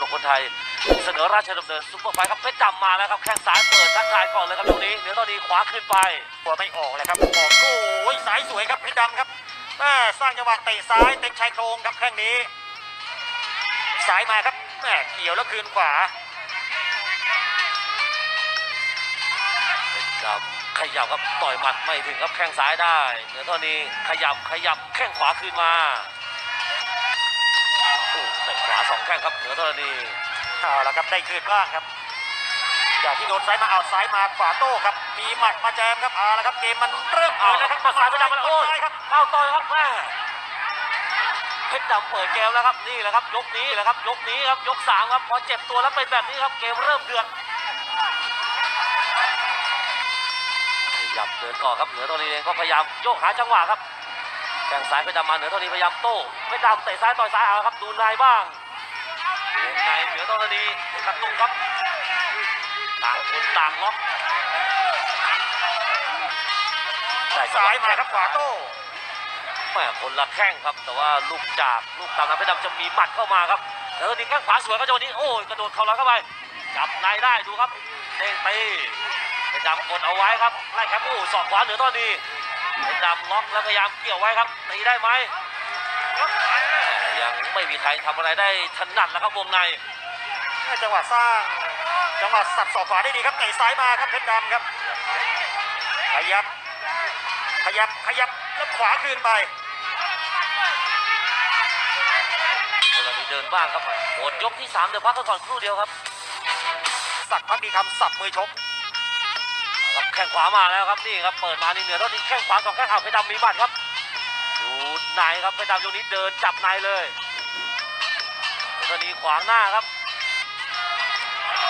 ของคนไทย เสนอราชดำเนินซุปเปอร์ไฟท์ครับเพชรดำมาแล้วครับแข้งซ้ายเปิดทักทายก่อนเลยครับตรงนี้เหนือตอนนี้ขวาขึ้นไปตัวไม่ออกเลยครับออกโอ้ยสายสวยครับเพชรดำครับแม่สร้างจังหวะเตะซ้ายเต็มชายโครงครับแข้งนี้ สายมาครับแม่เกี่ยวแล้วคืนขวาเพชรดำขยับครับต่อยหมัดไม่ถึงครับแข้งซ้ายได้เหนือตอนนี้ขยับขยับแข้งขวาคืนมา สองแข้งครับเหนือตอนนี้เอาละครับได้คืนบ้างครับจากที่โดนซ้ายมาเอาซ้ายมาขวาโต้ครับ มีหมัดมาแจมครับเอาละครับเกมมันเริ่มเอาเปิดแล้แล้ววคครัรับบมาซ้ายไปดำมาแล้วโอ้ยซ้ายครับเข้าต่อยครับแม่เพชรดำเปิดเกมแล้วครับนี่แหละครับ ยกนี้แหละครับ ยกนี้ครับยกสามครับพอเจ็บตัวแล้วเป็นแบบนี้ครับเกมเริ่มเดือดขยับเดินก่อนครับเหนือตอนนี้เองก็พยายามโยกหาจังหวะครับแข้งซ้ายเพชรดำมาเหนือตอนนี้พยายามโต้เพชรดำเตะซ้ายต่อยซ้ายเอาครับดูในบ้าง วงในเหนือต้อนนี้กระตุ้งครับต่างคนต่างล็อกได้จังหวะซ้ายมาครับขวาโต้แม่คนละแข้งครับ แต่ว่าลูกจากลูกตามน้ำเพชรดำจะมีหมัดเข้ามาครับแล้วนี้แข้งขวาสวยก็จังหวะนี้โอ้ยกระโดดเข่าหลังเข้าไปจับในได้ดูครับเด้งตีเพชรดำกดเอาไว้ครับไล่แคปโอ้สอกขวาเหนือตอนนี้เพชรดำล็อกแล้วพยายามเกี่ยวไว้ครับตีได้ไหม ยังไม่มีใครทำอะไรได้ถนัดแล้วครับวงในจังหวะสร้างจังหวะสับศอกขวาได้ดีครับเตะซ้ายมาครับเพชรดำครับ ขยับ ขยับขยับแล้วขวาคืนไปคนละนี้เดินบ้างครับหมดยกที่สามเดี๋ยวพักกันก่อนครู่เดียวครับ สักพักดีคำสับมือชกครับแข้งขวามาแล้วครับนี่ครับเปิดมานี่เหนือตอนนี้แข้งขวาสองแข้งเอาเพชรดำมีหมัดครับดู ในครับเพชรดำตรงนี้เดินจับในเลยแล้วตอนนี้ขวางหน้าครับ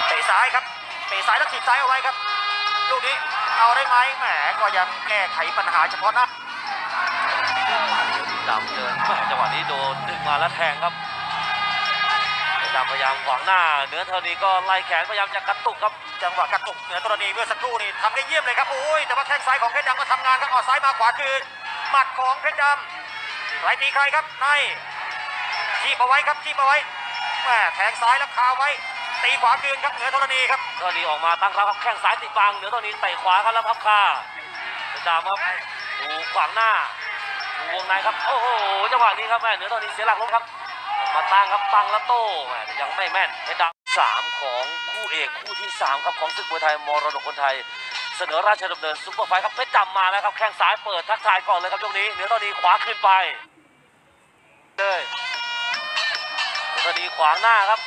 เตะซ้ายครับเตะซ้ายแล้วถีบซ้ายเอาไว้ครับลูกนี้เอาได้ไหมแหมก็ยังแก้ไขปัญหาเฉพาะหน้าดำเดินแหม่จังหวะนี้โดนดึงมาแล้วแทงครับเพชรดำพยายามขวางหน้าเหนือเท่านี้ก็ไล่แขนพยายามจะกระตุกครับจังหวะกระตุกเหนือกรณีเมื่อสักครู่นี่ทำได้เยี่ยมเลยครับโอ้ยแต่ว่าแข้งซ้ายของเพชรดำก็ทำงานครับเอาซ้ายมาขวาคืนหมัดของเพชรดำ ใครตีใครครับในทีบเอาไว้ครับทีบเอาไว้แหมแทงซ้ายแล้วคาไว้ ตีขวาคืนครับเหนือธรณีครับเท่านี้ออกมาตั้งรับครับแข้งซ้ายติดบังเหนือเท่านี้เตะขวาครับแล้วพับคาเพชรดำครับดูขวางหน้าดูวงในครับโอ้โหจังหวะนี้ครับแม่เหนือเท่านี้เสียหลักล้มครับ มาตั้งครับตั้งแล้วโต้แหม่ยังไม่แม่นเพชรดำสามของคู่เอกคู่ที่สามครับของศึกมวยไทยมรดกคนไทย เสนอราชดำเนินซุปเปอร์ไฟท์ครับเพชรดำมาแล้วครับแข้งซ้ายเปิดทักทายก่อนเลยครับช่วงนี้เหนือตอนนี้ขวาขึ้นไปเลยเหนือตอนนี้ขวางหน้าครับ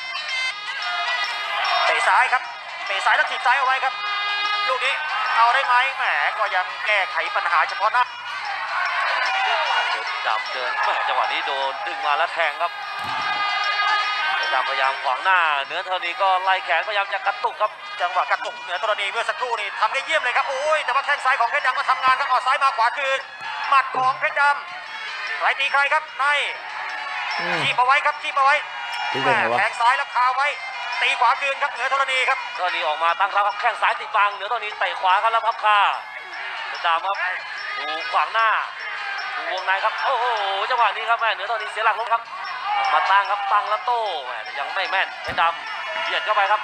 เตะซ้ายครับเตะซ้ายแล้วถีบซ้ายเอาไว้ครับลูกนี้เอาได้ไหมแหมก็ยังแก้ไขปัญหาเฉพาะหน้าเพชรดำเดินแหม่จังหวะนี้โดนดึงมาแล้วแทงครับดำพยายามขวางหน้า เนื้อเท่านี้ก็ไล่แขนพยายามจะกระตุกครับ จังหวะกระตุกเหนือกรณีเมื่อสักครู่นี่ทำได้เยี่ยมเลยครับ โอ้ย แต่ว่าแข้งซ้ายของเพชรดำก็ทำงานครับเอาซ้ายมาขวาคืนหมัดของเพชรดำใครตีใครครับในอืมทีบเอาไว้ครับทีบเอาไว้ทีบยังไงวะแทงซ้ายแล้วคาไว้ตีขวาคืนครับเหนือธรณีครับเท่านี้ออกมาตั้งรับครับแข้งซ้ายติดบังเหนือเท่านี้เตะขวาครับแล้วพับคาเพชรดำครับดูขวางหน้าดูวงในครับโอ้โหจังหวะนี้ครับแม่เหนือเท่านี้เสียหลักล้มครับมาตั้งครับตั้งแล้วโต้แหม่ยังไม่แม่นเพชรดำเบียดเข้าไปครับ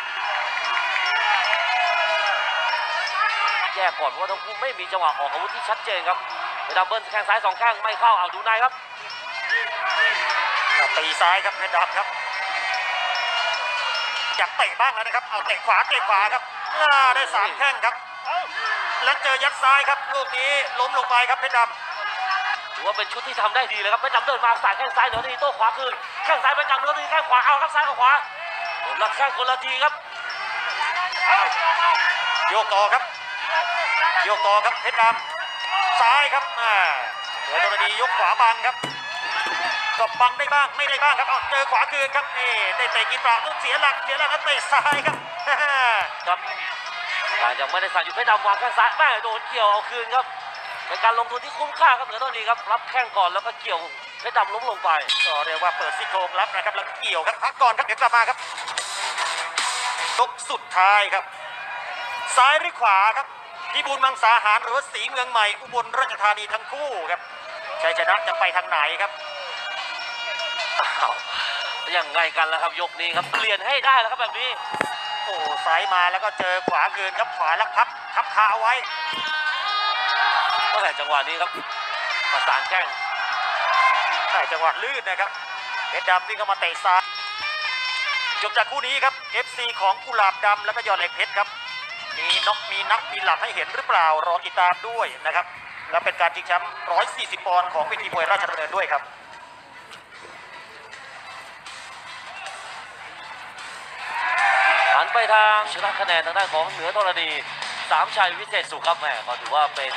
แยกก่อนเพราะว่าทั้งคู่ไม่มีจังหวะออกอาวุธที่ชัดเจนครับเพชรดำเบิ้ลแข้งซ้ายสองแข้งไม่เข้าเอาดูในครับตีซ้ายครับเพชรดำครับอยากเตะบ้างแล้วนะครับเอาเตะขวาเตะขวาครับอ่าได้สามแข้งครับแล้วเจอยัดซ้ายครับลูกนี้ล้มลงไปครับเพชรดำถือว่าเป็นชุดที่ทำได้ดีเลยครับเพชรดำเดินมาสายแข้งซ้ายเหนือทีโต้ขวาคืนแข้งซ้ายเพชรดำเหนือทีแข้งขวาเอาครับซ้ายกับขวาคนละแข้งคนละทีครับโยกต่อครับโยกต่อครับเพชรดำซ้ายครับอ่าเหนือธรณียกขวาบังครับก็บังได้บ้างไม่ได้บ้างครับเอาเจอขวาคืนครับนี่ได้เตะกีปราต้องเสียหลักเสียหลักแล้วเตะซ้ายครับครับยังไม่ได้สั่งอยู่เพชรดำวางแข้งซ้ายแม่โดนเกี่ยวเอาคืนครับเป็นการลงทุนที่คุ้มค่าครับเหนือตัวนี้ครับรับแข้งก่อนแล้วก็เกี่ยวเพชรดำล้มลงไปก็เรียกว่าเปิดซี่โครงรับนะครับแล้วเกี่ยวครับพักก่อนครับเดี๋ยวกลับมาครับยกสุดท้ายครับ ซ้ายหรือขวาครับ พิบูลมังสาหารหรือว่าสีเมืองใหม่อุบลราชธานีทั้งคู่ครับชัยชนะจะไปทางไหนครับอ้าวยังไงกันแล้วครับยกนี้ครับเปลี่ยนให้ได้แล้วครับแบบนี้ โอ้ซ้ายมาแล้วก็เจอขวาคืนครับขวาแล้วพับพับคาเอาไว้ตั้งแต่จังหวะนี้ครับประสานแข้งได้จังหวะลื่นนะครับเพชรดำวิ่งเข้ามาเตะซ้ายจบจากคู่นี้ครับ FC ของกุหลาบดำแล้วก็ยอดเหล็กเพชรครับ มีนกมีนักมีหลับให้เห็นหรือเปล่ารอติดตามด้วยนะครับ และเป็นการชิงแชมป์140 ปอนด์ของเวทีมวยราชดำเนินด้วยครับหันไปทางชนะคะแนนทางด้านของเหนือธรณีสามชัยวิเศษสุขครับแม่ก็ถือว่าเป็น